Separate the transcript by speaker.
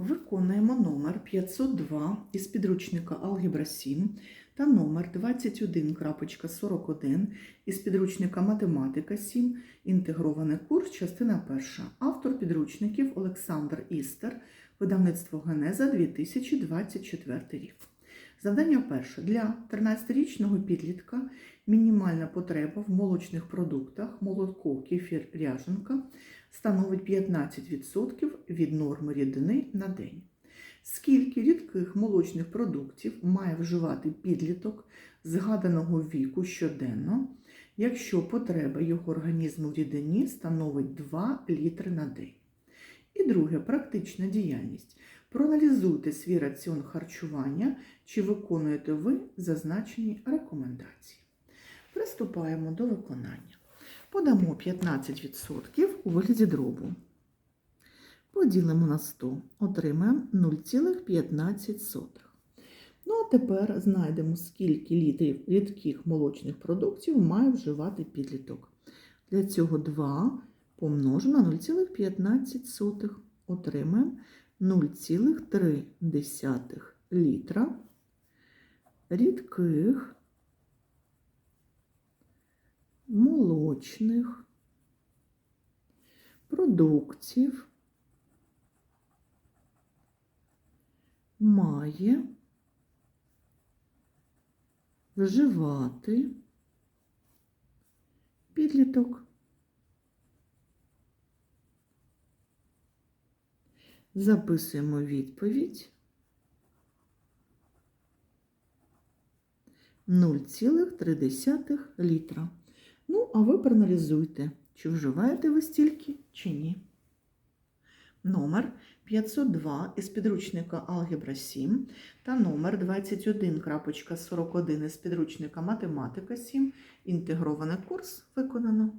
Speaker 1: Виконуємо номер 502 із підручника Алгебра 7 та номер 21.41 із підручника Математика 7, інтегрований курс, частина 1. Автор підручників Олександр Істер, видавництво Генеза 2024 рік. Завдання перше. Для 13-річного підлітка мінімальна потреба в молочних продуктах молоко, кефір, ряженка становить 15% від норми рідини на день. Скільки рідких молочних продуктів має вживати підліток згаданого віку щоденно, якщо потреба його організму в рідині становить 2 літри на день? І друге практична діяльність. Проаналізуйте свій раціон харчування, чи виконуєте ви зазначені рекомендації. Приступаємо до виконання. Подамо 15% у вигляді дробу. Поділимо на 100, отримаємо 0,15. Ну, а тепер знайдемо, скільки літрів рідких молочних продуктів має вживати підліток. Для цього 2 помножимо на 0,15. Отримаємо 0,3 літра рідких молочних продуктів має вживати підліток. Записуємо відповідь 0,3 літра. Ну, а ви проаналізуйте, чи вживаєте ви стільки, чи ні. Номер 502 із підручника Алгебра 7 та номер 21.41 із підручника Математика 7. Інтегрований курс виконано.